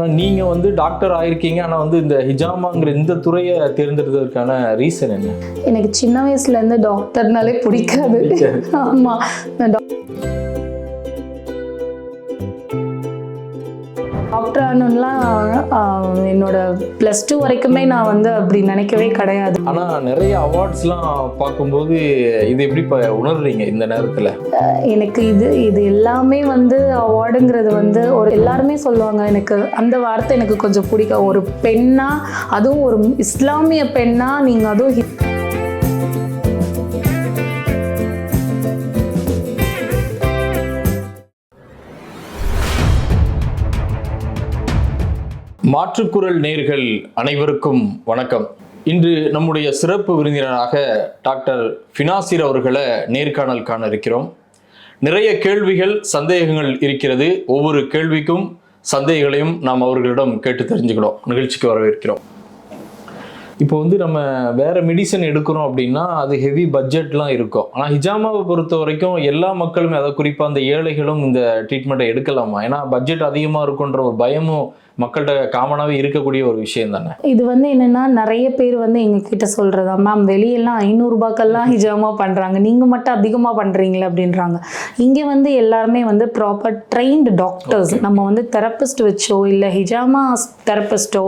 ஆனா நீங்க வந்து டாக்டர் ஆயிருக்கீங்க. ஆனா வந்து இந்த ஹிஜாமாங்கிற இந்த துறையை தேர்ந்தெடுத்ததற்கான ரீசன் என்ன? எனக்கு சின்ன வயசுல இருந்து டாக்டர்னாலே பிடிக்காது. பிடிக்காது. டாக்டர் ஆகணும்லாம் என்னோட ப்ளஸ் டூ வரைக்குமே நான் வந்து அப்படி நினைக்கவே கிடையாது. ஆனா நிறைய அவார்ட்ஸ்லாம் பார்க்கும்போது இது எப்படி உணர்றீங்க இந்த நேரத்துல? எனக்கு இது இது எல்லாமே வந்து அவார்டுங்கிறது வந்து ஒரு எல்லாருமே சொல்லுவாங்க எனக்கு அந்த வார்த்தை எனக்கு கொஞ்சம் பிடிக்கும். ஒரு பெண்ணா அதுவும் ஒரு இஸ்லாமிய பெண்ணா நீங்க அதுவும் மாற்றுக்குரல் நேர்கள் அனைவருக்கும் வணக்கம். இன்று நம்முடைய சிறப்பு விருந்தினராக டாக்டர் ஃபினாசிர் அவர்களை நேர்காணல் காண இருக்கிறோம் நிறைய கேள்விகள் சந்தேகங்கள் இருக்கிறது. ஒவ்வொரு கேள்விக்கும் சந்தேகங்களையும் நாம் அவர்களிடம் கேட்டு தெரிஞ்சுக்கிறோம் நிகழ்ச்சிக்கு வரவேற்கிறோம். இப்போ வந்து நம்ம வேற மெடிசன் எடுக்கிறோம் அப்படின்னா அது ஹெவி பட்ஜெட்லாம் இருக்கும். ஆனால் ஹிஜாமாவை பொறுத்த வரைக்கும் எல்லா மக்களுமே அதை குறிப்பாக அந்த ஏழைகளும் இந்த ட்ரீட்மெண்ட்டை எடுக்கலாமா? ஏன்னா பட்ஜெட் அதிகமாக இருக்குன்ற ஒரு பயமும் மக்கள்கிட்ட காமனாகவே இருக்கக்கூடிய ஒரு விஷயம் தானே? இது வந்து என்னன்னா நிறைய பேர் வந்து எங்க கிட்ட சொல்றதா மேம் வெளியெல்லாம் ஐநூறுரூபாக்கெல்லாம் ஹிஜாமா பண்றாங்க. நீங்க மட்டும் அதிகமா பண்றீங்களே அப்படின்றாங்க. இங்க வந்து எல்லாருமே வந்து ப்ராப்பர் ட்ரெயின்டு டாக்டர்ஸ் நம்ம வந்து தெரபிஸ்ட் வச்சோ இல்ல ஹிஜாமா தெரபிஸ்டோ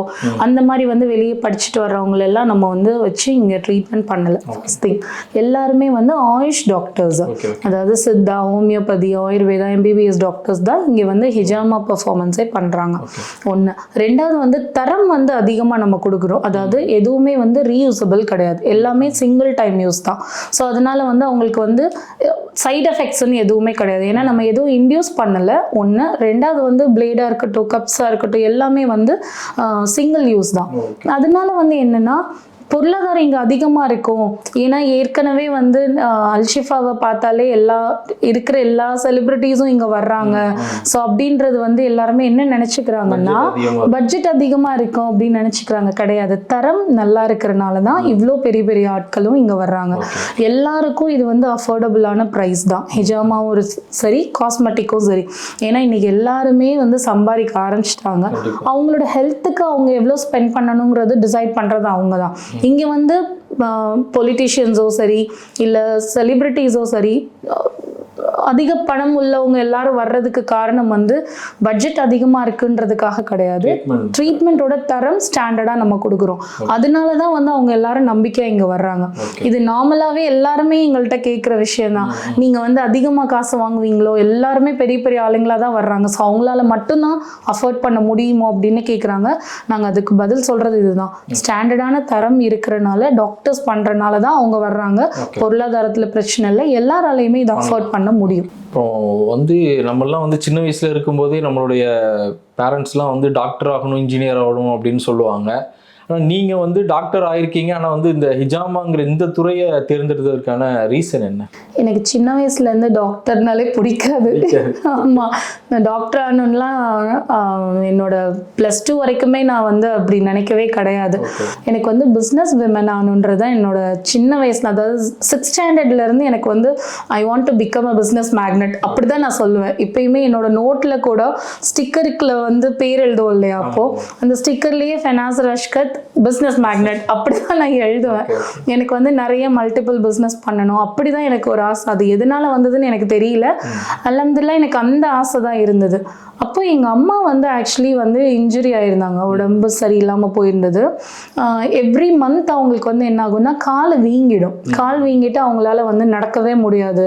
அந்த மாதிரி வந்து வெளியே படிச்சுட்டு வர்றவங்க எல்லாம் நம்ம வந்து வச்சு இங்க ட்ரீட்மெண்ட் பண்ணல. ஃபர்ஸ்ட் திங் எல்லாருமே வந்து ஆயுஷ் டாக்டர்ஸ் அதாவது Siddha homeopathy Ayurveda MBBS doctors தான் இங்கே வந்து ஹிஜாமா பர்ஃபார்மன்ஸே பண்ணுறாங்க ஒன்று ரெண்டாவது வந்து தரம் வந்து அதிகமாக நம்ம கொடுக்குறோம். அதாவது எதுவுமே வந்து ரீயூசபிள் கிடையாது. எல்லாமே சிங்கிள் டைம் யூஸ் தான். ஸோ அதனால வந்து அவங்களுக்கு வந்து சைடு எஃபெக்ட்ஸ்னு எதுவுமே கிடையாது. ஏன்னா நம்ம எதுவும் இன்டியூஸ் பண்ணலை. ஒன்று ரெண்டாவது வந்து பிளேடாக இருக்கட்டும் கப்ஸாக இருக்கட்டும் எல்லாமே வந்து சிங்கிள் யூஸ் தான். அதனால வந்து என்னன்னா பொருளாதாரம் இங்கே அதிகமாக இருக்கும். ஏன்னா ஏற்கனவே வந்து அல்ஷிஃபாவை பார்த்தாலே எல்லா இருக்கிற எல்லா செலிப்ரிட்டிஸும் இங்கே வர்றாங்க. ஸோ அப்படின்றது வந்து எல்லாருமே என்ன நினச்சிக்கிறாங்கன்னா பட்ஜெட் அதிகமாக இருக்கும். அப்படின்னு நினச்சிக்கிறாங்க. கிடையாது. தரம் நல்லா இருக்கிறனால தான் இவ்வளோ பெரிய பெரிய ஆட்களும் இங்கே வர்றாங்க. எல்லாருக்கும் இது வந்து அஃபோர்டபுளான ப்ரைஸ் தான். ஹிஜாமாவும் ஒரு சரி காஸ்மெட்டிக்கும் சரி. ஏன்னா இன்னைக்கு எல்லாருமே வந்து சம்பாதிக்க ஆரம்பிச்சிட்டாங்க. அவங்களோட ஹெல்த்துக்கு அவங்க எவ்வளோ ஸ்பெண்ட் பண்ணணுங்கிறது டிசைட் பண்ணுறது அவங்க தான். இங்கே வந்து பொலிட்டிஷியன்ஸோ சரி இல்லை செலிப்ரிட்டிஸோ சரி அதிக பணம் உள்ளவங்க எல்லாரும் வர்றதுக்கு காரணம் வந்து பட்ஜெட் அதிகமாக இருக்குன்றதுக்காக கிடையாது. ட்ரீட்மெண்ட் ட்ரீட்மெண்ட்டோட தரம் ஸ்டாண்டர்டாக நம்ம கொடுக்குறோம். அதனால தான் வந்து அவங்க எல்லாரும் நம்பிக்கையாக இங்கே வர்றாங்க. இது நார்மலாகவே எல்லாருமே எங்கள்கிட்ட கேட்குற விஷயம் தான் நீங்கள் வந்து அதிகமாக காசு வாங்குவீங்களோ எல்லாருமே பெரிய பெரிய ஆளுங்களாக தான் வர்றாங்க. ஸோ அவங்களால மட்டும்தான் அஃபோர்ட் பண்ண முடியுமோ அப்படின்னு கேட்குறாங்க நாங்கள் அதுக்கு பதில் சொல்கிறது இதுதான். ஸ்டாண்டர்டான தரம் இருக்கிறனால டாக்டர்ஸ் பண்ணுறனால தான் அவங்க வர்றாங்க. பொருளாதாரத்தில் பிரச்சனை இல்லை. எல்லாராலையுமே இதை அஃபோர்ட் பண்ண முடியும். இப்போ வந்து நம்மெல்லாம் வந்து சின்ன வயசில் இருக்கும்போதே நம்மளுடைய பேரண்ட்ஸ்லாம் வந்து டாக்டர் ஆகணும் இன்ஜினியர் ஆகணும் அப்படின்னு சொல்லுவாங்க. ஆனால் நீங்க வந்து டாக்டர் ஆயிருக்கீங்க. ஆனா வந்து இந்த ஹிஜாமாங்கிற இந்த துறையை தேர்ந்தெடுத்ததற்கான ரீசன் என்ன? எனக்கு சின்ன வயசுல இருந்து டாக்டர்னாலே பிடிக்காது. ஆமா. நான் டாக்டர் ஆகணும்லாம் என்னோட ப்ளஸ் டூ வரைக்குமே நான் வந்து அப்படி நினைக்கவே கிடையாது. எனக்கு வந்து பிஸ்னஸ் விமன் ஆகணுன்றது தான் என்னோட சின்ன வயசுல அதாவது சிக்ஸ் ஸ்டாண்டர்ட்ல இருந்து எனக்கு வந்து I want to become a business magnate அப்படிதான் நான் சொல்லுவேன். இப்பயுமே என்னோட நோட்ல கூட ஸ்டிக்கருக்குள்ள வந்து பேர் எழுதுவோம் இல்லையா அப்போ? அந்த ஸ்டிக்கர்லயே ஃபெனாஸ் ரஷ்கத் பிஸ்னஸ் மேக்னெட் அப்படிதான் நான் எழுதுவேன். எனக்கு வந்து நிறைய மல்டிபிள் பிஸ்னஸ் பண்ணணும். அப்படிதான் எனக்கு ஒரு ஆசை. அது எதனால வந்ததுன்னு எனக்கு தெரியல. அல்ஹம்துலில்லாஹ் எனக்கு அந்த ஆசை தான் இருந்தது. அப்போ எங்கள் அம்மா வந்து ஆக்சுவலி வந்து இன்ஜுரி ஆயிருந்தாங்க. உடம்பு சரியில்லாமல் போயிருந்தது. எவ்ரி மந்த் அவங்களுக்கு வந்து என்ன ஆகும்னா கால் வீங்கிடும். கால் வீங்கிட்டு அவங்களால வந்து நடக்கவே முடியாது.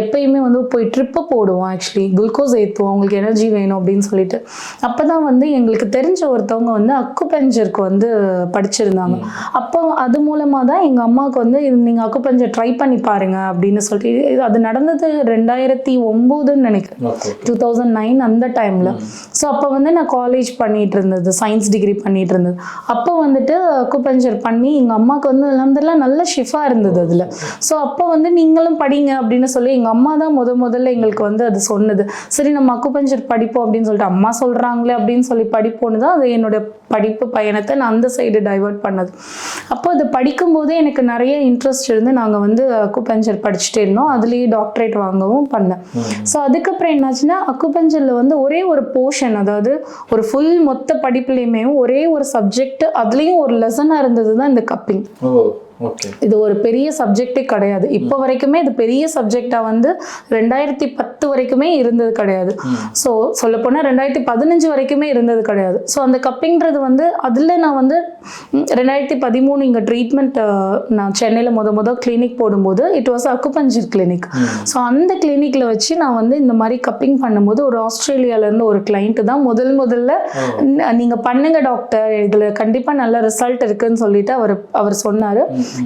எப்பயுமே வந்து போய் ட்ரிப்பு போடுவோம் ஆக்சுவலி குளுக்கோஸ் ஏற்றுவோம் அவங்களுக்கு எனர்ஜி வேணும் அப்படின்னு சொல்லிட்டு. அப்போ தான் வந்து எங்களுக்கு தெரிஞ்ச ஒருத்தவங்க வந்து அக்குபெஞ்சருக்கு வந்து படிச்சிருந்தாங்க. அப்போ அது மூலமாக தான் எங்கள் அம்மாவுக்கு வந்து நீங்கள் அக்குபெஞ்சர் ட்ரை பண்ணி பாருங்க அப்படின்னு சொல்லிட்டு அது நடந்தது ரெண்டாயிரத்தி ஒம்போதுன்னு நினைக்கிறேன். டூ தௌசண்ட் நைன் அந்த டைமில் ஸோ அப்போ வந்து நான் காலேஜ் பண்ணிட்டு இருந்தது சயின்ஸ் டிகிரி பண்ணிட்டு இருந்தது அப்போ வந்துட்டு அக்குபஞ்சர் பண்ணி எங்கள் அம்மாவுக்கு வந்து அல்ஹம்துலில்லாஹ் நல்ல ஷிஃபா இருந்தது அதில். ஸோ அப்போ வந்து நீங்களும் படிங்க அப்படின்னு சொல்லி எங்கள் அம்மா தான் முத முதல்ல எங்களுக்கு வந்து அது சொன்னது. சரி நம்ம அக்குபஞ்சர் படிப்போம் அப்படின்னு சொல்லிட்டு அம்மா சொல்கிறாங்களே அப்படின்னு சொல்லி படிப்போன்னு தான் அது என்னோட படிப்பு பயணத்தை நான் அந்த சைடு டைவர்ட் பண்ணது. அப்போ அது படிக்கும்போதே எனக்கு நிறைய இன்ட்ரெஸ்ட் இருந்து நாங்கள் வந்து அக்குபஞ்சர் படிச்சுட்டே இருந்தோம். அதுலேயே டாக்டரேட் வாங்கவும் பண்ணேன். ஸோ அதுக்கப்புறம் என்னாச்சுன்னா அக்குபஞ்சரில் வந்து ஒரே ஒரு போர்ஷன் அதாவது ஒரு ஃபுல் மொத்த படிப்புலையுமே ஒரே ஒரு சப்ஜெக்ட் அதுலேயும் ஒரு லெசனாக இருந்தது தான் இந்த கப்பிங் இது ஒரு பெரிய சப்ஜெக்டே கிடையாது. இப்போ வரைக்குமே இது பெரிய சப்ஜெக்டாக வந்து ரெண்டாயிரத்தி பத்து வரைக்குமே இருந்தது கிடையாது. ஸோ சொல்லப்போனால் ரெண்டாயிரத்தி பதினஞ்சு வரைக்குமே இருந்தது கிடையாது. ஸோ அந்த கப்பிங்கிறது வந்து அதில் நான் வந்து ரெண்டாயிரத்தி பதிமூணு இங்கே ட்ரீட்மெண்ட் நான் சென்னையில் முத முத கிளினிக் போடும்போது it was acupuncture clinic so அந்த கிளினிக்கில் வச்சு நான் வந்து இந்த மாதிரி கப்பிங் பண்ணும்போது ஒரு ஆஸ்திரேலியாவிலேருந்து ஒரு கிளைண்ட் தான் முதல் முதல்ல "ந- நீங்க பண்ணுங்க டாக்டர் இதுல கண்டிப்பா நல்ல ரிசல்ட் இருக்குன்னு சொல்லிட்டு அவர் அவர் சொன்னாரு.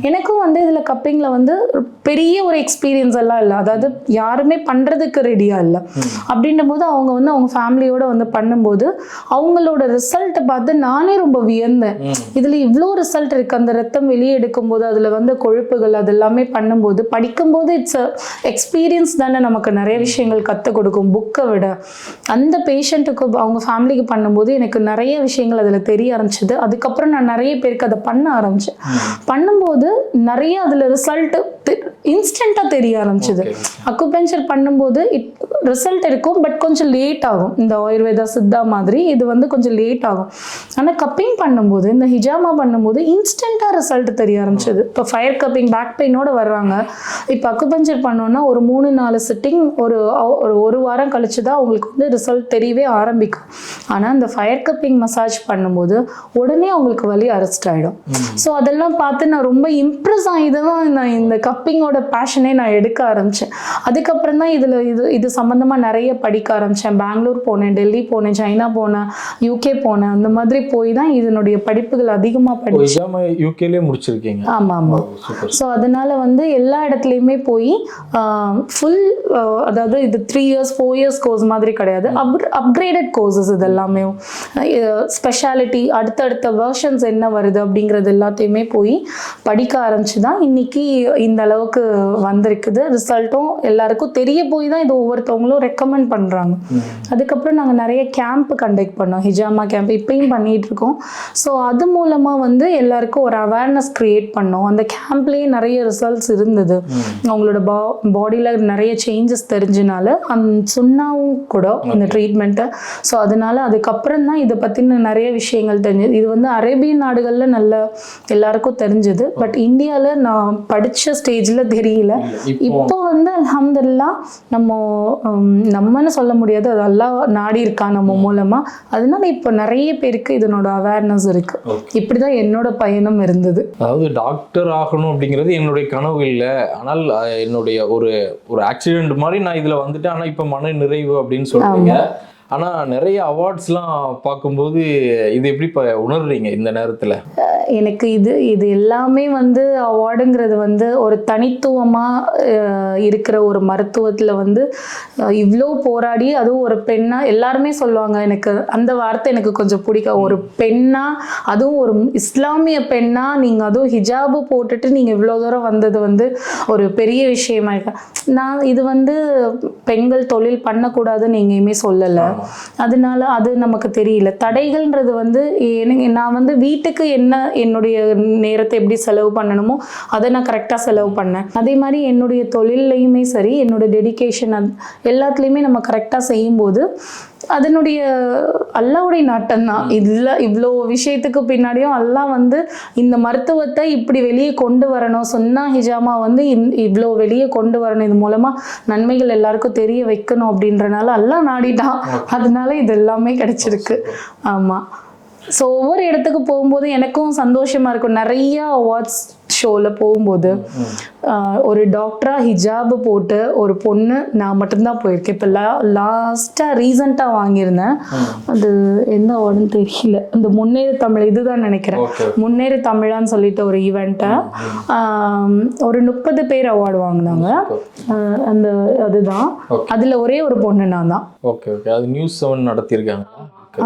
எனக்கும் வந்து இதுல கப்பிங்ல வந்து பெரிய ஒரு எக்ஸ்பீரியன்ஸ் எல்லாம் இல்லை. அதாவது யாருமே பண்றதுக்கு ரெடியா இல்லை. அப்படின்ற போது அவங்க வந்து அவங்க ஃபேமிலியோட வந்து பண்ணும்போது அவங்களோட ரிசல்ட்டை பார்த்து நானே ரொம்ப வியந்தேன். இதுல இவ்வளோ ரிசல்ட் இருக்கு. அந்த ரத்தம் வெளியே எடுக்கும்போது அதுல வந்து கொழுப்புகள் அது எல்லாமே பண்ணும்போது படிக்கும்போது இட்ஸ் எக்ஸ்பீரியன்ஸ் தானே நமக்கு நிறைய விஷயங்கள் கற்றுக் கொடுக்கும். புக்கை விட. அந்த பேஷண்ட்டுக்கு அவங்க ஃபேமிலிக்கு பண்ணும்போது எனக்கு நிறைய விஷயங்கள் அதில் தெரிய ஆரம்பிச்சது. அதுக்கப்புறம் நான் நிறைய பேருக்கு அதை பண்ண ஆரம்பிச்சேன். பண்ணும்போது நிறைய அதில் ரிசல்ட் இன்ஸ்டண்ட்டாக தெரிய ஆரம்பிச்சது. அக்குபெஞ்சர் பண்ணும்போது இட் ரிசல்ட் இருக்கும் பட் கொஞ்சம் லேட் ஆகும். இந்த ஆயுர்வேதா சித்தா மாதிரி இது வந்து கொஞ்சம் லேட் ஆகும். ஆனால் கப்பிங் பண்ணும்போது இந்த ஹிஜாமா பண்ணும்போது இன்ஸ்டண்ட்டாக ரிசல்ட் தெரிய ஆரம்பிச்சது. இப்போ ஃபயர் கப்பிங் பேக் பெயினோட வர்றாங்க. இப்போ அக்குபஞ்சர் பண்ணோன்னா ஒரு மூணு நாலு சிட்டிங் ஒரு ஒரு ஒரு வாரம் கழிச்சு தான் அவங்களுக்கு வந்து ரிசல்ட் தெரியவே ஆரம்பிக்கும். ஆனால் இந்த ஃபயர் கப்பிங் மசாஜ் பண்ணும்போது உடனே அவங்களுக்கு வலி அரெஸ்ட் ஆகிடும் ஸோ அதெல்லாம் பார்த்து நான் ரொம்ப இம்ப்ரெஸ் ஆகி தான் நான் இந்த கப்பிங்கோட பேஷனே நான் எடுக்க ஆரம்பித்தேன் அதுக்கப்புறம் தான் இதில் இது இது சம்மந்தமாக நிறைய படிக்க ஆரம்பித்தேன் பெங்களூர் போனேன் டெல்லி போனேன் சைனா போனேன் யூகே போனேன். அந்த மாதிரி போய் தான் இதனுடைய படிப்புகள் அதிகமாக படி எக்ஸாம் யூகேலேயே முடிச்சிருக்கீங்க? ஆமாம் ஆமாம் ஸோ அதனால வந்து எல்லா இடத்துலையுமே போய் ஃபுல் அதாவது இது three years four years course மாதிரி கிடையாது. அப் அப்கிரேடட் கோர்சஸ் இது எல்லாமே ஸ்பெஷாலிட்டி அடுத்தடுத்த வேர்ஷன்ஸ் என்ன வருது அப்படிங்கிறது எல்லாத்தையுமே போய் படிக்க ஆரம்பிச்சு தான் இன்னைக்கு இந்த அளவுக்கு வந்திருக்குது. ரிசல்ட்டும் எல்லாருக்கும் தெரிய போய் தான் இது ஒவ்வொருத்தவங்களும் ரெக்கமெண்ட் பண்ணுறாங்க அதுக்கப்புறம் நாங்கள் நிறைய கேம்ப் கண்டக்ட் பண்ணோம். ஹிஜாமா கேம்ப் இப்பயும் பண்ணிட்டு இருக்கோம். ஸோ அது மூலமாக வந்து எல்லாருக்கும் ஒரு அவேர்னஸ் கிரியேட் பண்ணோம். அந்த கேம்ப்லேயே நிறைய ரிசல்ட்ஸ் இருந்தது. அவங்களோட பா பாடியில் நிறைய சேஞ்சஸ் தெரிஞ்சனால அந் சொன்னாவும் கூட இந்த ட்ரீட்மெண்ட்டை ஸோ அதனால அதுக்கப்புறம் தான் இதை பற்றின நிறைய விஷயங்கள் தெரிஞ்சது. இது வந்து அரேபியன் நாடுகளில் நல்ல எல்லாருக்கும் தெரிஞ்சது. பட் இந்தியாவில் நான் படித்த ஸ்டேஜில் தெரியல. இப்போ வந்து அல்ஹம்துலில்லா நம்ம நம்மன்னு சொல்ல முடியாது. அது அல்லாஹ் நாடி இருக்கான் நம்ம மூலமா. அதனால இப்போ நிறைய பேருக்கு இதனோட அவேர்னஸ் இருக்கு. இப்படிதான் என்னோட பயணம் இருந்தது. அதாவது டாக்டர் ஆகணும் அப்படிங்கிறது என்னுடைய கனவு இல்லை. ஆனால் என்னுடைய ஒரு ஒரு ஆக்சிடென்ட் மாதிரி நான் இதுல வந்துட்டேன். ஆனா இப்ப மன நிறைவு அப்படின்னு சொல்றீங்க. ஆனா நிறைய அவார்ட்ஸ்லாம் பார்க்கும்போது இது எப்படி இப்ப உணர்றீங்க இந்த நேரத்துல? எனக்கு இது இது எல்லாமே வந்து அவார்டுங்கிறது வந்து ஒரு தனித்துவமாக இருக்கிற ஒரு மருத்துவத்தில் வந்து இவ்வளோ போராடி அதுவும் ஒரு பெண்ணாக எல்லாருமே சொல்லுவாங்க எனக்கு அந்த வார்த்தை எனக்கு கொஞ்சம் பிடிக்கும். ஒரு பெண்ணா அதுவும் ஒரு இஸ்லாமிய பெண்ணா நீங்கள் அதுவும் ஹிஜாபு போட்டுட்டு நீங்கள் இவ்வளோ தூரம் வந்தது வந்து ஒரு பெரிய விஷயமா இருக்கு? நான் இது வந்து பெண்கள் தொழில் பண்ணக்கூடாதுன்னு எங்கேயுமே சொல்லலை. அதனால அது நமக்கு தெரியல. தடைகள்ன்றது வந்து எனக்கு நான் வந்து வீட்டுக்கு என்ன என்னுடைய நேரத்தை எப்படி செலவு பண்ணணுமோ அதை நான் கரெக்டாக செலவு பண்ணேன். அதே மாதிரி என்னுடைய தொழில்லையுமே சரி என்னோட டெடிகேஷன் எல்லாத்துலேயுமே நம்ம கரெக்டாக செய்யும்போது அதனுடைய அல்லாவுடைய நாட்டம் தான் இதில் இவ்வளோ விஷயத்துக்கு பின்னாடியும் அல்லாஹ் வந்து இந்த மருத்துவத்தை இப்படி வெளியே கொண்டு வரணும். சொன்னா ஹிஜாமா வந்து இந்- இவ்வளோ வெளியே கொண்டு வரணும். இது மூலமா நன்மைகள் எல்லாருக்கும் தெரிய வைக்கணும் அப்படின்றனால அல்லாஹ் நாடிட்டான். அதனால இது எல்லாமே கிடைச்சிருக்கு. ஆமா. ஸோ ஒவ்வொரு இடத்துக்கு போகும்போது எனக்கும் சந்தோஷமா இருக்கும். நிறைய அவார்ட்ஸ் ஷோவில் போகும்போது ஒரு டாக்டரா ஹிஜாப் போட்டு ஒரு பொண்ணு நான் மட்டும்தான் போயிருக்கேன். இப்போ லா லாஸ்ட்டாக ரீசண்டாக வாங்கியிருந்தேன். அது எந்த அவார்டுன்னு தெரியல. அந்த முன்னேறு தமிழ் இதுதான் நினைக்கிறேன். முன்னேறு தமிழான்னு சொல்லிட்டு ஒரு ஈவெண்ட்டை ஒரு முப்பது பேர் அவார்டு வாங்கினாங்க. அந்த அதுதான். அதில் ஒரே ஒரு பொண்ணு நான் தான் ஓகே ஓகே. அது நியூஸ் செவன் நடத்தியிருக்காங்க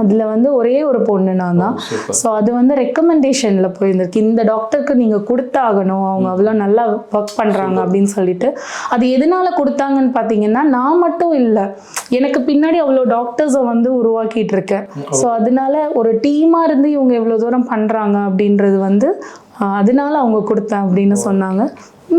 அதில் வந்து ஒரே ஒரு பொண்ணு நான் தான் ஸோ அது வந்து ரெக்கமெண்டேஷனில் போயிருந்திருக்கு. இந்த டாக்டருக்கு நீங்கள் கொடுத்தாகணும். அவங்க அவ்வளோ நல்லா ஒர்க் பண்ணுறாங்க அப்படின்னு சொல்லிட்டு. அது எதனால கொடுத்தாங்கன்னு பார்த்தீங்கன்னா நான் மட்டும் இல்லை. எனக்கு பின்னாடி அவ்வளோ டாக்டர்ஸை வந்து உருவாக்கிட்டு இருக்கேன். ஸோ அதனால ஒரு டீமாக இருந்து இவங்க எவ்வளோ தூரம் பண்ணுறாங்க அப்படின்றது வந்து அதனால அவங்க கொடுத்தேன் அப்படின்னு சொன்னாங்க.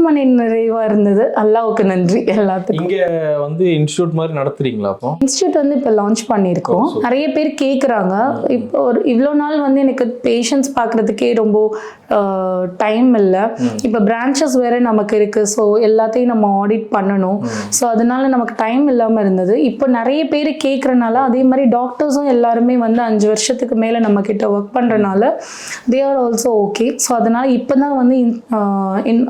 மன நிறைவா இருந்தது. அல்லாவுக்கு நன்றி எல்லாத்துக்கும். இங்க வந்து இன்ஸ்டியூட் மாதிரி நடத்துறீங்களா அப்போ? இன்ஸ்டியூட் வந்து இப்போ லான்ச் பண்ணியிருக்கோம். நிறைய பேர் கேட்குறாங்க இப்போ ஒரு இவ்வளோ நாள் வந்து எனக்கு பேஷண்ட்ஸ் பார்க்குறதுக்கே ரொம்ப டைம் இல்லை. இப்போ பிரான்ச்சஸ் வேற நமக்கு இருக்கு. ஸோ எல்லாத்தையும் நம்ம ஆடிட் பண்ணணும். ஸோ அதனால நமக்கு டைம் இல்லாமல் இருந்தது. இப்போ நிறைய பேர் கேட்குறனால அதே மாதிரி டாக்டர்ஸும் எல்லாருமே வந்து அஞ்சு வருஷத்துக்கு மேலே நம்ம கிட்ட ஒர்க் பண்ணுறனால they are also okay so அதனால இப்போ தான் வந்து இன்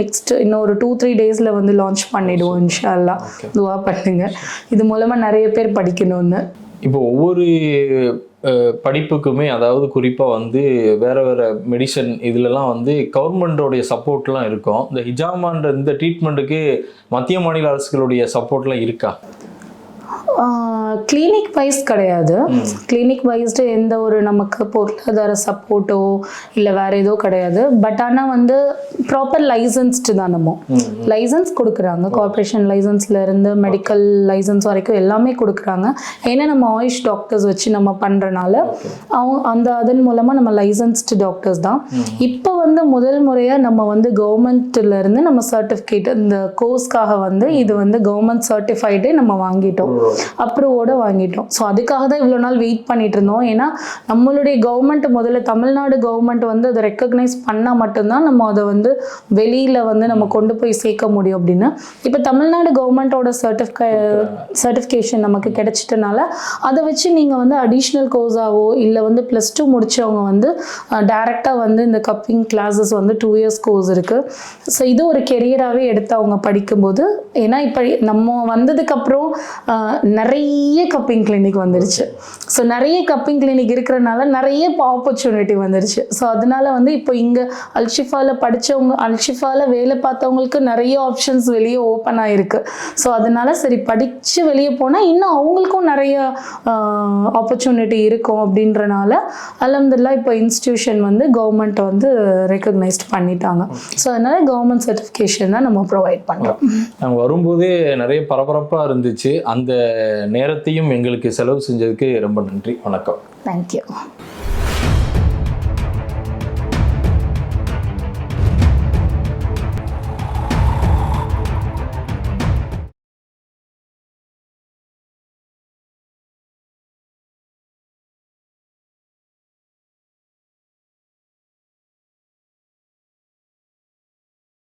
நெக்ஸ்ட் இன்னும் ஒரு டூ த்ரீ டேஸில் வந்து லான்ச் பண்ணிடுவோம் இன்ஷா அல்லா துவா பண்ணுங்க. இது மூலமாக நிறைய பேர் படிக்கணும்னு. இப்போ ஒவ்வொரு படிப்புக்குமே அதாவது குறிப்பாக வந்து வேற வேற மெடிசன் இதுலலாம் வந்து கவர்மெண்டோடைய சப்போர்ட்லாம் இருக்கும் இந்த ஹிஜாமான்ற இந்த ட்ரீட்மெண்ட்டுக்கு மத்திய மாநில அரசுகளுடைய சப்போர்ட்லாம் இருக்கா? கிளினிக் வைஸ் கிடையாது. கிளினிக் வைஸ்டு எந்த ஒரு நமக்கு பொருளாதார சப்போர்ட்டோ இல்லை வேற ஏதோ கிடையாது. பட் ஆனால் வந்து ப்ராப்பர் லைசன்ஸ்டு தான் நம்ம. லைசன்ஸ் கொடுக்குறாங்க. கார்பரேஷன் லைசன்ஸ்ல இருந்து மெடிக்கல் லைசன்ஸ் வரைக்கும் எல்லாமே கொடுக்குறாங்க. ஏன்னா நம்ம ஆயுஷ் டாக்டர்ஸ் வச்சு நம்ம பண்ணுறனால அவங்க அந்த அதன் மூலமாக நம்ம லைசன்ஸ்டு டாக்டர்ஸ் தான். இப்போ வந்து முதல் முறையாக நம்ம வந்து கவர்மெண்ட்ல இருந்து நம்ம சர்டிஃபிகேட் இந்த கோர்ஸ்க்காக வந்து இது வந்து கவர்மெண்ட் சர்டிஃபைடு நம்ம வாங்கிட்டோம். அப்ரூவோட வாங்கிட்டோம். ஸோ அதுக்காக தான் இவ்வளோ நாள் வெயிட் பண்ணிட்டு இருந்தோம். ஏன்னா நம்மளுடைய கவர்மெண்ட் முதல்ல தமிழ்நாடு கவர்மெண்ட் வந்து அதை ரெக்கக்னைஸ் பண்ணால் மட்டும்தான் நம்ம அதை வந்து வெளியில் வந்து நம்ம கொண்டு போய் சேர்க்க முடியும் அப்படின்னு. இப்போ தமிழ்நாடு கவர்மெண்ட்டோட சர்டிஃபிகே சர்டிஃபிகேஷன் நமக்கு கிடைச்சிட்டனால அதை வச்சு நீங்கள் வந்து அடிஷ்னல் கோர்ஸாவோ இல்லை வந்து ப்ளஸ் டூ முடிச்சவங்க வந்து டைரெக்டாக வந்து இந்த கப்பிங் கிளாஸஸ் வந்து டூ இயர்ஸ் கோர்ஸ் இருக்குது ஸோ இது ஒரு கெரியராகவே எடுத்து அவங்க படிக்கும்போது ஏன்னா இப்போ நம்ம வந்ததுக்கப்புறம் நிறைய கப்பிங் கிளினிக் வந்துருச்சு. ஸோ நிறைய கப்பிங் கிளினிக் இருக்கிறனால நிறைய ஆப்பர்ச்சுனிட்டி வந்துருச்சு. ஸோ அதனால வந்து இப்போ இங்கே அல்ஷிஃபாவில் படித்தவங்க அல்ஷிஃபாவில் வேலை பார்த்தவங்களுக்கு நிறைய ஆப்ஷன்ஸ் வெளியே ஓப்பன் ஆகிருக்கு ஸோ அதனால சரி படித்து வெளியே போனால் இன்னும் அவங்களுக்கும் நிறைய ஆப்பர்ச்சுனிட்டி இருக்கும் அப்படின்றனால அலமதுல்லா இப்போ இன்ஸ்டியூஷன் வந்து கவர்மெண்ட் வந்து ரெக்கக்னைஸ்ட் பண்ணிட்டாங்க. ஸோ அதனால கவர்மெண்ட் சர்டிஃபிகேஷன் தான் நம்ம ப்ரொவைட் பண்ணுறோம் நாங்கள் வரும்போதே நிறைய பரபரப்பாக இருந்துச்சு. அந்த நேரத்தில் நேரத்தையும் எங்களுக்கு செலவு செஞ்சதுக்கு ரொம்ப நன்றி. வணக்கம். தேங்க்யூ